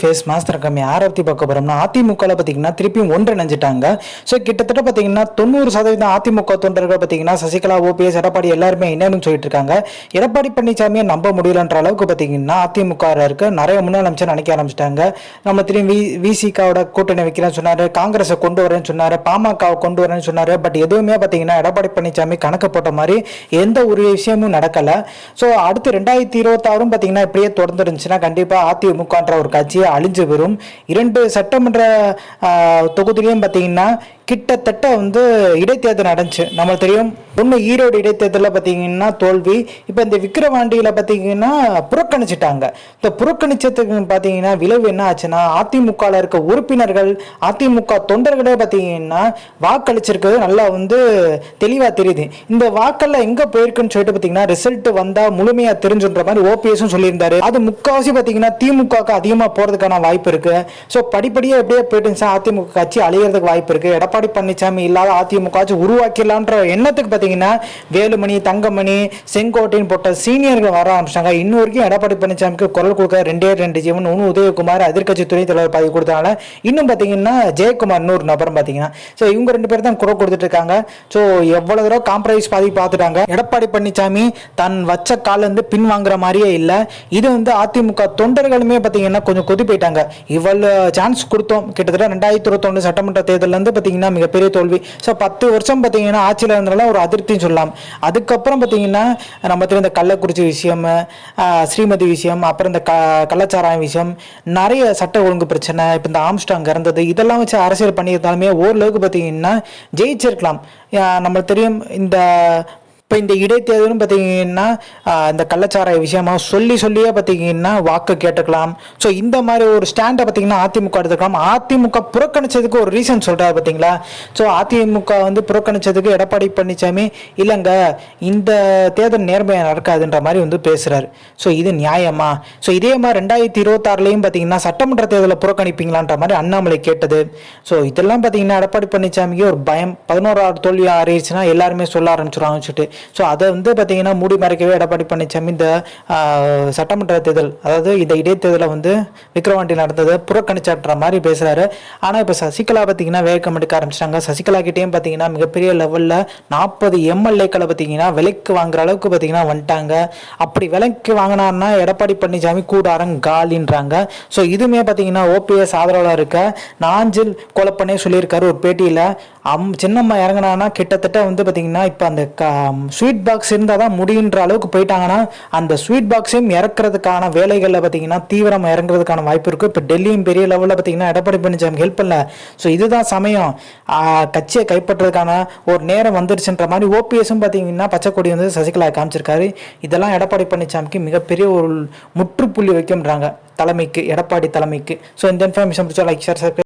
Face master கம்மி ஆரத்தி பார்க்க போறோம்னா அதிமுகவில் பார்த்தீங்கன்னா திருப்பியும் ஒன்றிணைஞ்சிட்டாங்க ஸோ கிட்டத்தட்ட பார்த்தீங்கன்னா தொண்ணூறு சதவீதம் அதிமுக தொண்டர்கள் பார்த்தீங்கன்னா சசிகலா ஓபிஎஸ் எடப்பாடி எல்லாருமே என்னன்னு சொல்லிட்டு இருக்காங்க. எடப்பாடி பழனிசாமியை நம்ப முடியலன்ற அளவுக்கு பார்த்தீங்கன்னா அதிமுக இருக்கு நிறைய முன்னாள் நினைக்க ஆரம்பிச்சிட்டாங்க. நம்ம திரும்பி விசிகாவோட கூட்டணி வைக்கிறேன்னு சொன்னாரு காங்கிரஸை கொண்டு வரேன்னு சொன்னாரு பாமகவை கொண்டு வரேன்னு சொன்னாரு. பட் எதுவுமே பார்த்தீங்கன்னா எடப்பாடி பழனிசாமி கணக்கு போட்ட மாதிரி எந்த ஒரு விஷயமும் நடக்கல. ஸோ அடுத்து ரெண்டாயிரத்தி இருபத்தாறும் பார்த்தீங்கன்னா இப்படியே தொடர்ந்து இருந்துச்சுன்னா கண்டிப்பாக அதிமுகன்ற ஒரு கட்சியை அழிஞ்சு வரும். இரண்டு சட்டமன்ற தொகுதியிலையும் பார்த்தீங்கன்னா கிட்டத்தட்ட வந்து இடைத்தேர்தல் நடந்துச்சு. நம்மளுக்கு தெரியும் ஒன்று ஈரோடு இடைத்தேர்தலில் பார்த்தீங்கன்னா தோல்வி இப்போ இந்த விக்கிரவாண்டியில் பார்த்தீங்கன்னா புறக்கணிச்சிட்டாங்க. இந்த புறக்கணிச்சதுக்கு பார்த்தீங்கன்னா விளைவு என்ன ஆச்சுன்னா அதிமுகவில் இருக்க உறுப்பினர்கள் அதிமுக தொண்டர்களே பார்த்தீங்கன்னா வாக்களிச்சிருக்கிறது நல்லா வந்து தெளிவாக தெரியுது. இந்த வாக்கெல்லாம் எங்கே போயிருக்குன்னு சொல்லிட்டு பார்த்தீங்கன்னா ரிசல்ட் வந்தால் முழுமையாக தெரிஞ்சுன்ற மாதிரி ஓபிஎஸும் சொல்லியிருந்தாரு. அது முக்கால்வாசி பார்த்தீங்கன்னா திமுகவுக்கு அதிகமாக போகிறதுக்கான வாய்ப்பு இருக்குது ஸோ படிப்படியாக எப்படியே போயிட்டு அதிமுக கட்சி அழியறதுக்கு வாய்ப்பு இருக்குது எடப்பாடி பழனிசாமி இல்லாத அதிமுக ஆட்சி உருவாக்கிடலான்ற எண்ணத்துக்கு பார்த்தீங்கன்னா வேலுமணி தங்கமணி செங்கோட்டையின் போட்ட சீனியர்கள் வர ஆரம்பிச்சாங்க இன்னும் வரைக்கும் எடப்பாடி பழனிசாமிக்கு குரல் கொடுக்க ரெண்டே ரெண்டு ஜீவன் ஒன்று உதயகுமார் எதிர்க்கட்சி துணைத் தலைவர் பதவி கொடுத்தனால இன்னும் பார்த்தீங்கன்னா ஜெயக்குமார் இன்னொரு நபரும் பார்த்தீங்கன்னா. ஸோ இவங்க ரெண்டு பேர் தான் குரல் கொடுத்துட்டு இருக்காங்க. ஸோ எவ்வளோ தூரம் காம்ப்ரமைஸ் பாதி பார்த்துட்டாங்க. எடப்பாடி பழனிசாமி தன் வச்ச காலேருந்து பின் வாங்குற மாதிரியே இல்லை. இது வந்து அதிமுக தொண்டர்களுமே பார்த்தீங்கன்னா கொஞ்சம் கொதி போயிட்டாங்க இவ்வளவு சான்ஸ் கொடுத்தோம். கிட்டத்தட்ட ரெண்டாயிரத்தி இருபத்தொன்று சட்டமன்ற தேர்தல்ல இருந்து பார்த்தீங்கன்னா மிகப்பெரிய தோல்வி. ஸோ பத்து வருஷம் பார்த்தீங்கன்னா ஆட்சியில் இருந்தாலும் ஒரு அதிருப்தின்னு சொல்லலாம். அதுக்கப்புறம் பார்த்தீங்கன்னா நம்ம தெரியும் இந்த கள்ளக்குறிச்சி விஷயம் ஸ்ரீமதி விஷயம் அப்புறம் இந்த க கள்ளச்சாராயம் விஷயம் நிறைய சட்ட ஒழுங்கு பிரச்சனை இப்போ இந்த ஆம்ஸ்டாங் இறந்தது இதெல்லாம் வச்சு அரசியல் பண்ணியிருந்தாலுமே ஓரளவுக்கு பார்த்தீங்கன்னா ஜெயிச்சிருக்கலாம். நம்ம நம்மளுக்கு தெரியும் இந்த இப்போ இந்த இடைத்தேர்தலும் பார்த்தீங்கன்னா இந்த கள்ளச்சாராய விஷயமா சொல்லி சொல்லியே பார்த்தீங்கன்னா வாக்கு கேட்டுக்கலாம். ஸோ இந்த மாதிரி ஒரு ஸ்டாண்டை பார்த்தீங்கன்னா அதிமுக எடுத்துக்கலாம். அதிமுக புறக்கணிச்சதுக்கு ஒரு ரீசன் சொல்கிறாரு பார்த்தீங்களா ஸோ அதிமுக வந்து புறக்கணிச்சதுக்கு எடப்பாடி பழனிசாமி இல்லைங்க இந்த தேர்தல் நேர்மையாக நடக்காதுன்ற மாதிரி வந்து பேசுகிறாரு ஸோ இது நியாயமா? ஸோ இதே மாதிரி ரெண்டாயிரத்தி இருபத்தாறுலையும் பார்த்தீங்கன்னா சட்டமன்ற தேர்தலை புறக்கணிப்பீங்களான்ற மாதிரி அண்ணாமலை கேட்டது. ஸோ இதெல்லாம் பார்த்தீங்கன்னா எடப்பாடி பழனிசாமிக்கு ஒரு பயம். பதினோராவது தோல்வி ஆறிடுச்சுன்னா எல்லாருமே சொல்ல ஆரம்பிச்சிடும் சொல்லிட்டு. ஸோ அதை வந்து பார்த்தீங்கன்னா மூடி மறைக்கவே எடப்பாடி பழனிசாமி இந்த சட்டமன்ற தேர்தல் அதாவது இந்த இடைத்தேர்தலை வந்து விக்ரவாண்டி நடந்ததை புறக்கணிச்சாட்டுற மாதிரி பேசுகிறாரு ஆனால் இப்போ சசிகலா பார்த்தீங்கன்னா வேகம் எடுக்க ஆரம்பிச்சிட்டாங்க. சசிகலா கிட்டேயும் பார்த்தீங்கன்னா மிகப்பெரிய லெவலில் நாற்பது எம்எல்ஏக்களை பார்த்தீங்கன்னா விலைக்கு வாங்குற அளவுக்கு பார்த்தீங்கன்னா வந்துட்டாங்க. அப்படி விலைக்கு வாங்கினாருன்னா எடப்பாடி பழனிசாமி கூடாரம் காலின்றாங்க. ஸோ இதுவுமே பார்த்தீங்கன்னா ஓபிஎஸ் ஆதரவாளர் இருக்க நாஞ்சில் கொலப்பனே சொல்லியிருக்காரு ஒரு பேட்டியில். அம் சின்னம்மா இறங்கினான்னா கிட்டத்தட்ட வந்து பார்த்தீங்கன்னா இப்போ அந்த ஸ்வீட் பாக்ஸ் இருந்தால் தான் முடியுன்ற அளவுக்கு போயிட்டாங்கன்னா அந்த ஸ்வீட் பாக்ஸையும் இறக்குறதுக்கான வேலைகளில் பார்த்தீங்கன்னா தீவிரமாக இறங்குறதுக்கான வாய்ப்பு இருக்குது இப்போ டெல்லியும் பெரிய லெவலில் பார்த்தீங்கன்னா எடப்பாடி பழனிசாமி ஹெல்ப் பண்ணல ஸோ இதுதான் சமயம். கட்சியை கைப்பற்றுறதுக்கான ஒரு நேரம் வந்துருச்சுன்ற மாதிரி ஓபிஎஸும் பார்த்தீங்கன்னா பச்சைக்கொடி வந்து சசிகலா காமிச்சிருக்காரு. இதெல்லாம் எடப்பாடி பழனிசாமிக்கு மிகப்பெரிய ஒரு முற்றுப்புள்ளி வைக்கின்றாங்க தலைமைக்கு எடப்பாடி தலைமைக்கு. ஸோ இந்த இன்ஃபர்மேஷன் பிடிச்சா லைக் ஷேர்